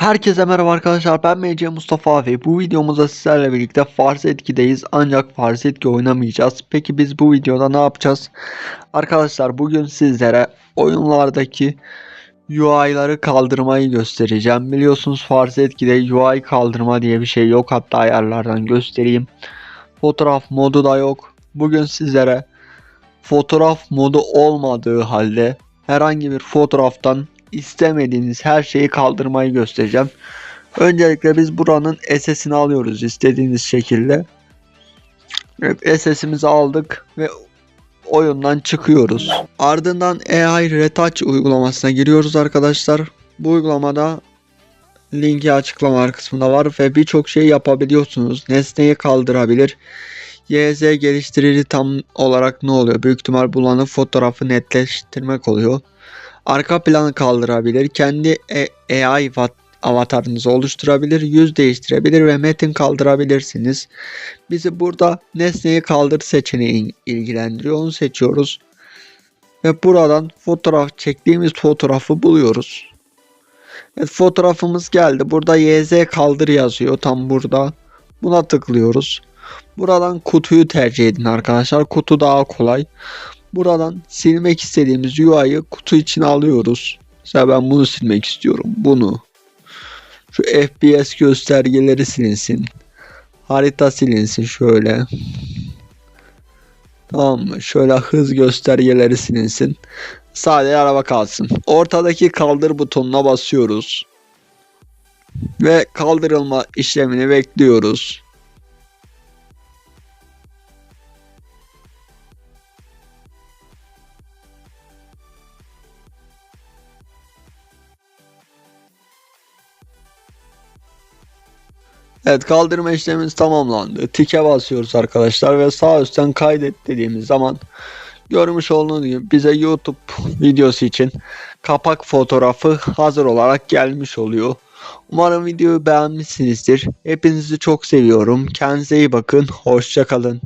Herkese merhaba arkadaşlar ben MC Mustafa ve bu videomuzda sizlerle birlikte Farz Etki'deyiz ancak Farz Etki oynamayacağız. Peki biz bu videoda ne yapacağız? Arkadaşlar bugün sizlere oyunlardaki UI'ları kaldırmayı göstereceğim. Biliyorsunuz Farz Etki'de UI kaldırma diye bir şey yok hatta ayarlardan göstereyim. Fotoğraf modu da yok. Bugün sizlere fotoğraf modu olmadığı halde herhangi bir fotoğraftan istemediğiniz her şeyi kaldırmayı göstereceğim. Öncelikle biz buranın SS'ini alıyoruz istediğiniz şekilde. Evet SS'imizi aldık ve oyundan çıkıyoruz. Ardından AI Retouch uygulamasına giriyoruz arkadaşlar. Bu uygulamada linki açıklama kısmında var ve birçok şey yapabiliyorsunuz. Nesneyi kaldırabilir. YZ geliştirici tam olarak ne oluyor? Büyük ihtimal bulanık fotoğrafı netleştirmek oluyor. Arka planı kaldırabilir. Kendi E- AI vat- avatarınızı oluşturabilir. Yüz değiştirebilir ve metin kaldırabilirsiniz. Bizi burada nesneyi kaldır seçeneği ilgilendiriyor. Onu seçiyoruz. Ve buradan fotoğraf çektiğimiz fotoğrafı buluyoruz. Evet, fotoğrafımız geldi. Burada YZ kaldır yazıyor tam burada. Buna tıklıyoruz. Buradan kutuyu tercih edin arkadaşlar. Kutu daha kolay. Buradan silmek istediğimiz UI'yı kutu içine alıyoruz. Mesela ben bunu silmek istiyorum. Bunu. Şu FPS göstergeleri silinsin. Harita silinsin şöyle. Tamam mı? Şöyle hız göstergeleri silinsin. Sadece araba kalsın. Ortadaki kaldır butonuna basıyoruz. Ve kaldırılma işlemini bekliyoruz. Evet kaldırma işlemimiz tamamlandı. Tike basıyoruz arkadaşlar ve sağ üstten kaydet dediğimiz zaman görmüş olduğunuz gibi bize YouTube videosu için kapak fotoğrafı hazır olarak gelmiş oluyor. Umarım videoyu beğenmişsinizdir. Hepinizi çok seviyorum. Kendinize iyi bakın. Hoşçakalın.